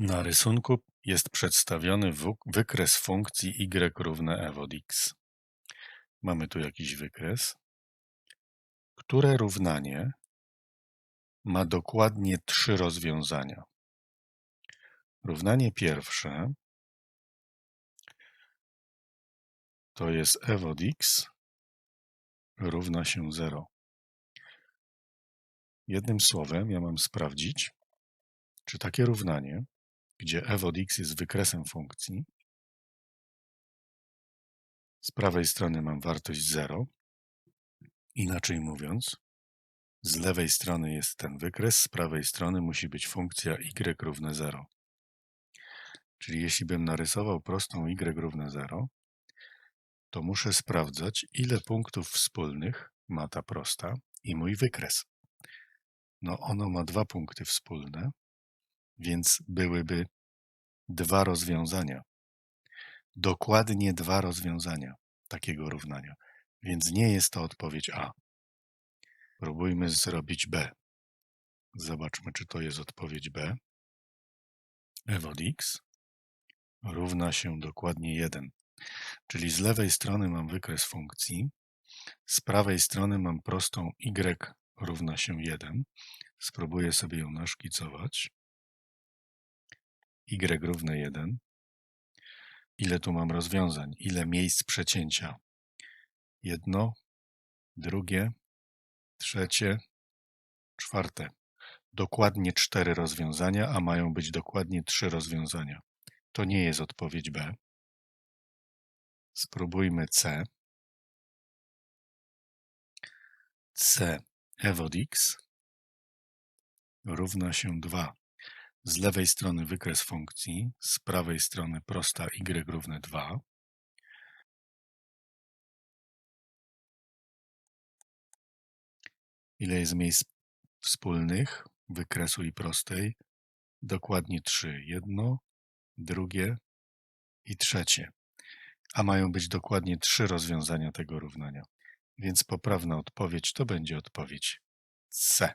Na rysunku jest przedstawiony wykres funkcji y równe f od x. Mamy tu jakiś wykres. Które równanie ma dokładnie trzy rozwiązania? Równanie pierwsze to jest f od x równa się 0. Jednym słowem, ja mam sprawdzić, czy takie równanie, gdzie f od x jest wykresem funkcji, z prawej strony mam wartość 0, inaczej mówiąc, z lewej strony jest ten wykres, z prawej strony musi być funkcja y równe 0. Czyli jeśli bym narysował prostą y równe 0, to muszę sprawdzać, ile punktów wspólnych ma ta prosta i mój wykres. No ono ma dwa punkty wspólne, więc byłyby dwa rozwiązania. Dokładnie dwa rozwiązania takiego równania. Więc nie jest to odpowiedź A. Próbujmy zrobić B. Zobaczmy, czy to jest odpowiedź B. f od x równa się dokładnie 1. Czyli z lewej strony mam wykres funkcji, z prawej strony mam prostą y równa się 1. Spróbuję sobie ją naszkicować. Y równe 1. Ile tu mam rozwiązań? Ile miejsc przecięcia? Jedno, drugie, trzecie, czwarte. Dokładnie cztery rozwiązania, a mają być dokładnie trzy rozwiązania. To nie jest odpowiedź B. Spróbujmy C. C f od x równa się 2. Z lewej strony wykres funkcji, z prawej strony prosta y równe 2. Ile jest miejsc wspólnych wykresu i prostej? Dokładnie 3. Jedno, drugie i trzecie. A mają być dokładnie trzy rozwiązania tego równania. Więc poprawna odpowiedź to będzie odpowiedź C.